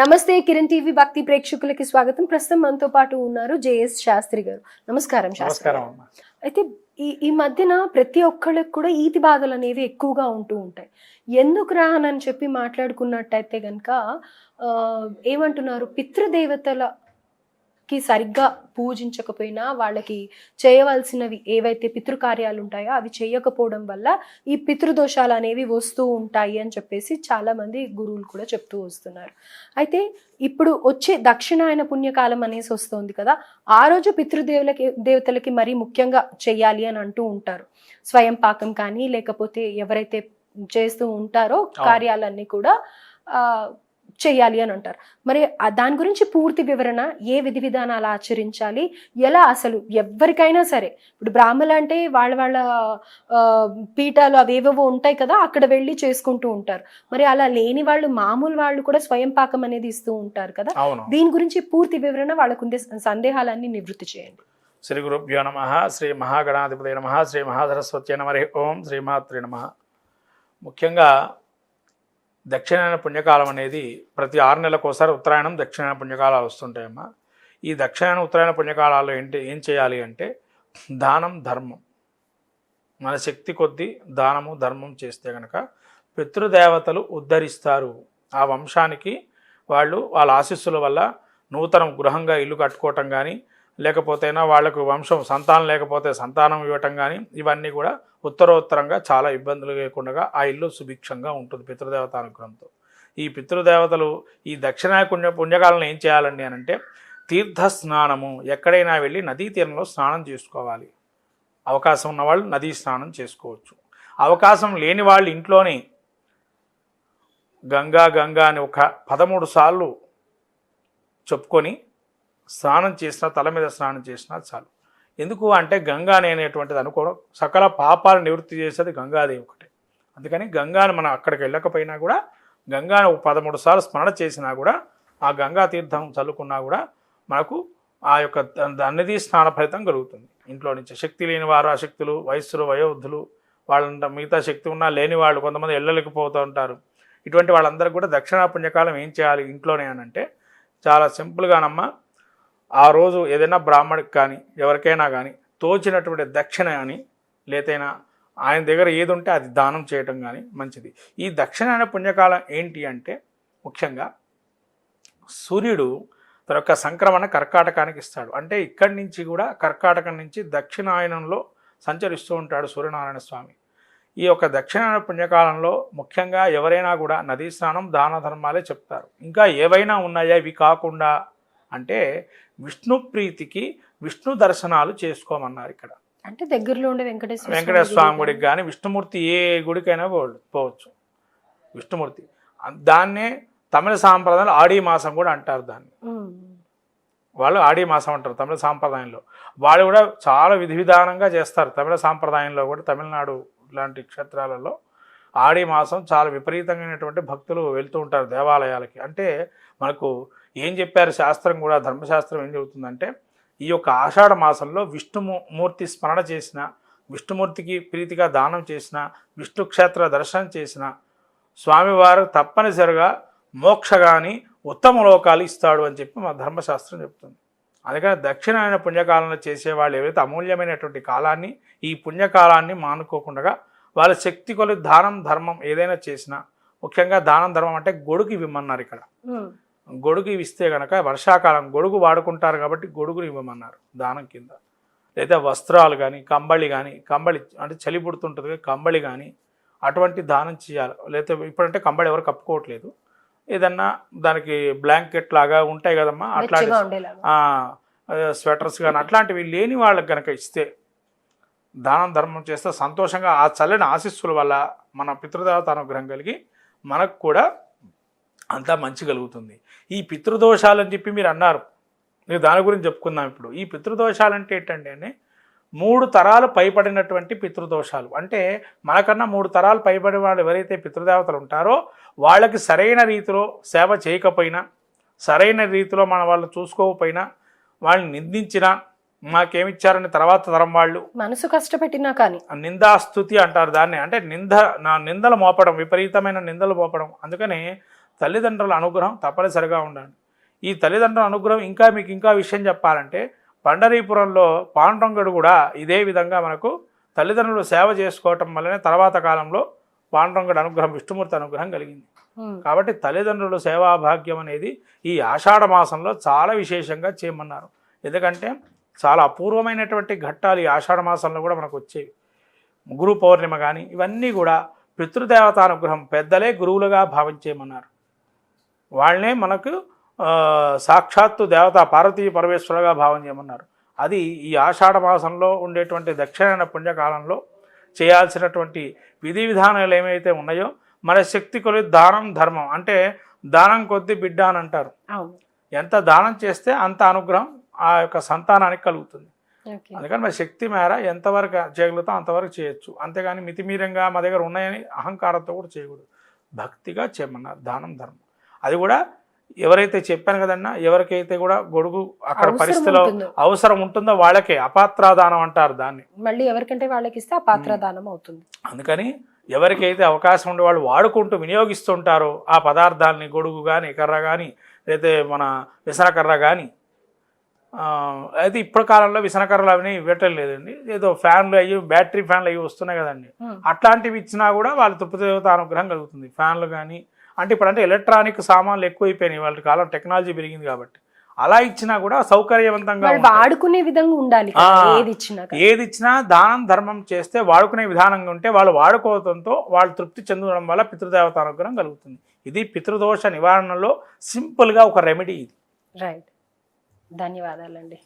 నమస్తే కిరణ్ టీవీ భక్తి ప్రేక్షకులకి స్వాగతం. ప్రస్తుతం మనతో పాటు ఉన్నారు జేఎస్ శాస్త్రి గారు. నమస్కారం శాస్త్రి. అయితే ఈ ఈ మధ్యన ప్రతి ఒక్కళ్ళకి కూడా ఈతి బాధలు అనేవి ఎక్కువగా ఉంటూ ఉంటాయి. ఎందుకు రా అని చెప్పి మాట్లాడుకున్నట్టయితే కనుక ఏమంటున్నారు? పితృదేవతలకి సరిగ్గా పూజించకపోయినా వాళ్ళకి చేయవలసినవి ఏవైతే పితృకార్యాలు ఉంటాయో అవి చేయకపోవడం వల్ల ఈ పితృదోషాలు అనేవి వస్తూ ఉంటాయి అని చెప్పేసి చాలా మంది గురువులు కూడా చెప్తూ వస్తున్నారు. అయితే ఇప్పుడు వచ్చే దక్షిణాయన పుణ్యకాలం అనేసి వస్తుంది కదా ఆ రోజు పితృదేవులకి దేవతలకి మరీ ముఖ్యంగా చెయ్యాలి అని అంటూ ఉంటారు. స్వయం పాకం కానీ లేకపోతే ఎవరైతే చేస్తూ ఉంటారో కార్యాలన్నీ కూడా ఆ, చెయ్యాలి అని అంటారు. మరి దాని గురించి పూర్తి వివరణ ఏ విధి విధానాలు ఆచరించాలి? ఎలా అసలు ఎవరికైనా సరే ఇప్పుడు బ్రాహ్మలు అంటే వాళ్ళ వాళ్ళ పీఠాలు అవేవేవో ఉంటాయి కదా అక్కడ వెళ్ళి చేసుకుంటూ ఉంటారు. మరి అలా లేని వాళ్ళు మామూలు వాళ్ళు కూడా స్వయం పాకం అనేది ఇస్తూ ఉంటారు కదా. దీని గురించి పూర్తి వివరణ వాళ్ళకు సందేహాలన్నీ నివృత్తి చేయండి. శ్రీ గురుభ్యో నమ శ్రీ మహాగణాధిపతి నమ శ్రీ మహాసరస్వతి నమ ఓం శ్రీమాత్రి నమ. ముఖ్యంగా దక్షిణాయన పుణ్యకాలం అనేది ప్రతి ఆరు నెలలకోసారి ఉత్తరాయణం దక్షిణాయన పుణ్యకాలాలు వస్తుంటాయమ్మా. ఈ దక్షిణాయన ఉత్తరాయణ పుణ్యకాలాల్లో ఏంటి ఏం చేయాలి అంటే దానం ధర్మం. మన శక్తి కొద్దీ దానము ధర్మం చేస్తే కనుక పితృదేవతలు ఉద్ధరిస్తారు. ఆ వంశానికి వాళ్ళు వాళ్ళ ఆశీస్సుల వల్ల నూతనం గృహంగా ఇల్లు కట్టుకోవటం కానీ లేకపోతేనా వాళ్ళకు వంశం సంతానం లేకపోతే సంతానం ఇవ్వటం కానీ ఇవన్నీ కూడా ఉత్తరోత్తరంగా చాలా ఇబ్బందులు లేకుండా ఆ ఇల్లు సుభిక్షంగా ఉంటుంది పితృదేవత అనుగ్రహంతో. ఈ పితృదేవతలు ఈ దక్షిణా పుణ్య పుణ్యకాలను ఏం చేయాలండి అని అంటే తీర్థ స్నానము ఎక్కడైనా వెళ్ళి నదీ తీరంలో స్నానం చేసుకోవాలి. అవకాశం ఉన్నవాళ్ళు నదీ స్నానం చేసుకోవచ్చు. అవకాశం లేని వాళ్ళు ఇంట్లోనే గంగా గంగా అని ఒక పదమూడు సార్లు చెప్పుకొని స్నానం చేసినా తల మీద స్నానం చేసినా చాలు. ఎందుకు అంటే గంగా అనేటువంటిది అనుకోవడం సకల పాపాలు నివృత్తి చేసేది గంగాదేవి ఒకటే. అందుకని గంగాను మనం అక్కడికి వెళ్ళకపోయినా కూడా గంగాను పదమూడు సార్లు స్మరణ చేసినా కూడా ఆ గంగా తీర్థం చల్లుకున్నా కూడా మనకు ఆ యొక్క అన్నది స్నాన ఫలితం కలుగుతుంది. ఇంట్లో నుంచి శక్తి లేని వారు అశక్తులు వయస్సులు వయోవృద్ధులు వాళ్ళ మిగతా శక్తి ఉన్నా లేని వాళ్ళు కొంతమంది వెళ్ళలేకపోతూ ఉంటారు. ఇటువంటి వాళ్ళందరికీ కూడా దక్షిణ పుణ్యకాలం ఏం చేయాలి ఇంట్లోనే అని అంటే చాలా సింపుల్గానమ్మా ఆ రోజు ఏదైనా బ్రాహ్మడికి కానీ ఎవరికైనా కానీ తోచినటువంటి దక్షిణ అని లేతైనా ఆయన దగ్గర ఏది ఉంటే అది దానం చేయటం కానీ మంచిది. ఈ దక్షిణాయన పుణ్యకాలం ఏంటి అంటే ముఖ్యంగా సూర్యుడు తన యొక్క సంక్రమణ కర్కాటకానికి ఇస్తాడు. అంటే ఇక్కడి నుంచి కూడా కర్కాటకం నుంచి దక్షిణాయనంలో సంచరిస్తూ ఉంటాడు సూర్యనారాయణ స్వామి. ఈ యొక్క దక్షిణాయన పుణ్యకాలంలో ముఖ్యంగా ఎవరైనా కూడా నదీ స్నానం దాన ధర్మాలే చెప్తారు. ఇంకా ఏవైనా ఉన్నాయా? ఇవి కాకుండా అంటే విష్ణు ప్రీతికి విష్ణు దర్శనాలు చేసుకోమన్నారు ఇక్కడ. అంటే దగ్గరలో ఉండే వెంకటేశ్వర వెంకటేశ్వర స్వామి గుడికి కానీ విష్ణుమూర్తి ఏ గుడికైనా పోవచ్చు. విష్ణుమూర్తి. దాన్నే తమిళ సాంప్రదాయంలో ఆడి మాసం కూడా అంటారు దాన్ని. వాళ్ళు ఆడి మాసం అంటారు తమిళ సాంప్రదాయంలో. వాళ్ళు కూడా చాలా విధి విధానంగా చేస్తారు తమిళ సాంప్రదాయంలో కూడా తమిళనాడు లాంటి క్షేత్రాలలో ఆడి మాసం చాలా విపరీతమైనటువంటి భక్తులు వెళ్తూ ఉంటారు దేవాలయాలకి. అంటే మనకు ఏం చెప్పారు శాస్త్రం కూడా ధర్మశాస్త్రం ఏం చెబుతుందంటే ఈ యొక్క ఆషాఢ మాసంలో విష్ణుమూర్తి స్మరణ చేసిన విష్ణుమూర్తికి ప్రీతిగా దానం చేసిన విష్ణు క్షేత్ర దర్శనం చేసిన స్వామివారు తప్పనిసరిగా మోక్షగాని ఉత్తమ లోకాలు ఇస్తాడు అని చెప్పి మా ధర్మశాస్త్రం చెప్తుంది. అందుకని దక్షిణాయన పుణ్యకాలంలో చేసేవాళ్ళు ఎవరైతే అమూల్యమైనటువంటి కాలాన్ని ఈ పుణ్యకాలాన్ని మానుకోకుండా వాళ్ళ శక్తి కొలి దానం ధర్మం ఏదైనా చేసినా ముఖ్యంగా దానం ధర్మం అంటే గొడుగు ఇవ్వమన్నారు ఇక్కడ. గొడుగు ఇస్తే కనుక వర్షాకాలం గొడుగు వాడుకుంటారు కాబట్టి గొడుగుని ఇవ్వమన్నారు దానం కింద. లేదా వస్త్రాలు కానీ కంబళి కానీ కంబళి అంటే చలి పుడుతుంటుంది కంబళి కానీ అటువంటి దానం చేయాలి. లేదా ఇప్పుడంటే కంబళి ఎవరు కప్పుకోవట్లేదు. ఏదన్నా దానికి బ్లాంకెట్ లాగా ఉంటాయి కదమ్మా అట్లాంటి స్వెటర్స్ కానీ అట్లాంటివి లేని వాళ్ళకి కనుక ఇస్తే దానం ధర్మం చేస్తే సంతోషంగా ఆ చల్లని ఆశీస్సుల వల్ల మన పితృదేవత అనుగ్రహం కలిగి మనకు కూడా అంతా మంచి కలుగుతుంది. ఈ పితృదోషాలు అని చెప్పి మీరు అన్నారు. మీరు దాని గురించి చెప్పుకుందాం ఇప్పుడు. ఈ పితృదోషాలు అంటే ఏంటంటే అండి, మూడు తరాలు పైబడినటువంటి పితృదోషాలు. అంటే మనకన్నా మూడు తరాలు పైబడిన వాళ్ళు ఎవరైతే పితృదేవతలు ఉంటారో వాళ్ళకి సరైన రీతిలో సేవ చేయకపోయినా సరైన రీతిలో మన వాళ్ళు చూసుకోకపోయినా వాళ్ళని నిందించినా మాకేమిచ్చారని తర్వాత తరం వాళ్ళు మనసు కష్టపెట్టినా కానీ. నిందాస్తుతి అంటారు దాన్ని. అంటే నింద నా నిందలు మోపడం విపరీతమైన నిందలు మోపడం. అందుకని తల్లిదండ్రుల అనుగ్రహం తప్పనిసరిగా ఉండాలి. ఈ తల్లిదండ్రుల అనుగ్రహం ఇంకా మీకు ఇంకా విషయం చెప్పాలంటే పండరీపురంలో పాండురంగడు కూడా ఇదే విధంగా మనకు తల్లిదండ్రులు సేవ చేసుకోవటం వల్లనే తర్వాత కాలంలో పాండురంగడు అనుగ్రహం విష్ణుమూర్తి అనుగ్రహం కలిగింది. కాబట్టి తల్లిదండ్రులు సేవాభాగ్యం అనేది ఈ ఆషాఢ మాసంలో చాలా విశేషంగా చేయమన్నారు. ఎందుకంటే చాలా అపూర్వమైనటువంటి ఘట్టాలు ఈ ఆషాఢ మాసంలో కూడా మనకు వచ్చేవి. గురు పౌర్ణిమ కానీ ఇవన్నీ కూడా పితృదేవతానుగ్రహం పెద్దలే గురువులుగా భావించేయమన్నారు. వాళ్ళనే మనకు సాక్షాత్తు దేవత పార్వతీ పరమేశ్వరుగా భావం చేయమన్నారు. అది ఈ ఆషాఢ మాసంలో ఉండేటువంటి దక్షిణాయన పుణ్యకాలంలో చేయాల్సినటువంటి విధి విధానాలు ఏమైతే ఉన్నాయో మన శక్తి కొలి దానం ధర్మం. అంటే దానం కొద్ది బిడ్డ అని అంటారు. ఎంత దానం చేస్తే అంత అనుగ్రహం ఆ యొక్క సంతానానికి కలుగుతుంది. అందుకని మన శక్తి మేర ఎంతవరకు చేయగలుగుతాం అంతవరకు చేయొచ్చు. అంతేగాని మితిమీరంగా మా దగ్గర ఉన్నాయని అహంకారంతో కూడా చేయకూడదు. భక్తిగా చేయమన్నారు. దానం ధర్మం. అది కూడా ఎవరైతే చెప్పాను కదన్నా ఎవరికైతే కూడా గొడుగు అక్కడ పరిస్థితిలో. అవసరం ఉంటుందో వాళ్ళకే అపాత్రాదానం అంటారు దాన్ని. మళ్ళీ ఎవరికంటే వాళ్ళకి ఇస్తే ఆ పాత్ర దానం అవుతుంది. అందుకని ఎవరికైతే అవకాశం ఉండే వాళ్ళు వాడుకుంటూ వినియోగిస్తుంటారో ఆ పదార్థాలని గొడుగు కానీ కర్ర కానీ లేకపోతే మన విసనకర్ర కానీ అయితే ఇప్పుడు కాలంలో విసనకర్రలు అవి ఇవ్వటం లేదండి. ఏదో ఫ్యాన్లు అయ్యి బ్యాటరీ ఫ్యాన్లు అవి వస్తున్నాయి కదండి. అట్లాంటివి ఇచ్చినా కూడా వాళ్ళ తుప్పదేవత అనుగ్రహం కలుగుతుంది. ఫ్యాన్లు కానీ అంటే ఇప్పుడు అంటే ఎలక్ట్రానిక్ సామాన్లు ఎక్కువైపోయినాయి వాళ్ళ కాలం టెక్నాలజీ పెరిగింది కాబట్టి అలా ఇచ్చినా కూడా సౌకర్యవంతంగా. వాడుకునే విధంగా ఉండాలి. ఏది ఇచ్చినా. ఏది ఇచ్చినా దానం ధర్మం చేస్తే వాడుకునే విధానంగా ఉంటే వాళ్ళు వాడుకోవడంతో వాళ్ళు తృప్తి చెందడం వల్ల పితృదేవత అనుగ్రహం కలుగుతుంది ఇది పితృదోష నివారణలో సింపుల్గా ఒక రెమెడీ ఇది రైట్ ధన్యవాదాలండి